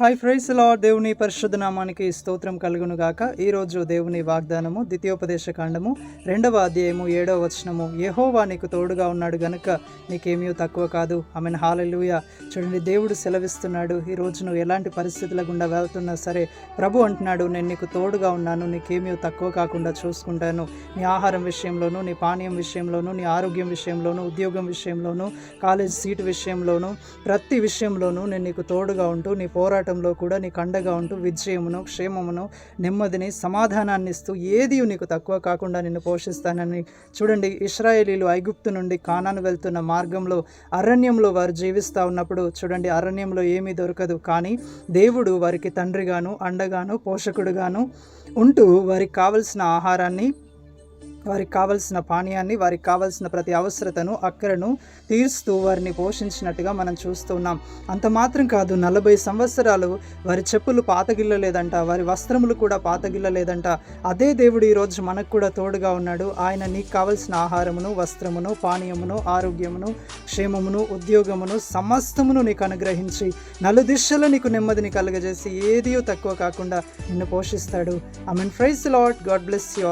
Hi fries లా దేవుని పరిశుద్ధ నామానికి స్తోత్రం కలుగును గాక ఈరోజు దేవుని వాగ్దానము ద్వితీయోపదేశ కాండము రెండవ అధ్యాయము ఏడవ వచనము. యెహోవా నీకు తోడుగా ఉన్నాడు గనుక నీకేమీ తక్కువ కాదు. ఆమెను. హాలెలూయ. చూడండి దేవుడు సెలవిస్తున్నాడు. ఈ రోజు నువ్వు ఎలాంటి పరిస్థితుల గుండా వెళ్తున్నా సరే ప్రభు అంటున్నాడు నేను నీకు తోడుగా ఉన్నాను నీకేమీ తక్కువ కాకుండా చూసుకుంటాను. నీ ఆహారం విషయంలోనూ నీ పానీయం విషయంలోనూ నీ ఆరోగ్యం విషయంలోనూ ఉద్యోగం విషయంలోనూ కాలేజ్ సీటు విషయంలోనూ ప్రతి విషయంలోనూ నేను నీకు తోడుగా ఉంటూ నీ పోరాటంలో కూడా నీకు అండగా ఉంటూ విజయమును క్షేమమును నెమ్మదిని సమాధానాన్ని ఇస్తూ ఏది నీకు తక్కువ కాకుండా నిన్ను పోషిస్తానని చూడండి. ఇస్రాయేలీలు ఐగుప్తు నుండి కానాను వెళ్తున్న మార్గంలో అరణ్యంలో వారు జీవిస్తూ ఉన్నప్పుడు చూడండి అరణ్యంలో ఏమీ దొరకదు. కానీ దేవుడు వారికి తండ్రిగాను అండగాను పోషకుడుగాను ఉంటూ వారికి కావలసిన ఆహారాన్ని వారికి కావలసిన పానీయాన్ని వారికి కావలసిన ప్రతి అవసరతను అక్కరను తీరుస్తూ వారిని పోషించినట్టుగా మనం చూస్తున్నాం. అంత మాత్రం కాదు నలభై సంవత్సరాలు వారి చెప్పులు పాతగిల్లలేదంట వారి వస్త్రములు కూడా పాతగిల్లలేదంట. అదే దేవుడు ఈరోజు మనకు కూడా తోడుగా ఉన్నాడు. ఆయన నీకు కావలసిన ఆహారమును వస్త్రమును పానీయమును ఆరోగ్యమును క్షేమమును ఉద్యోగమును సమస్తమును నీకు అనుగ్రహించి నలుదిశలో నీకు నెమ్మదిని కలుగజేసి ఏదియో తక్కువ కాకుండా నిన్ను పోషిస్తాడు. I mean fries lot God bless you